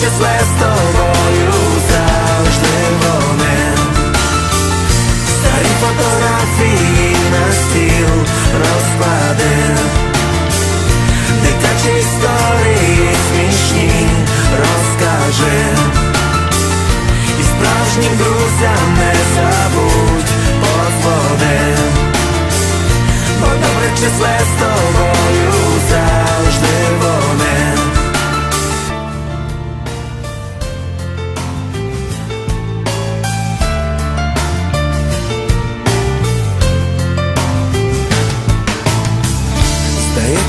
числе з тобою завжди вони Старі фотографії на стіл розкладив Дитячі історії смішні розкажи і справжнім друзям не забудь подводи. Бо добре числе з тобою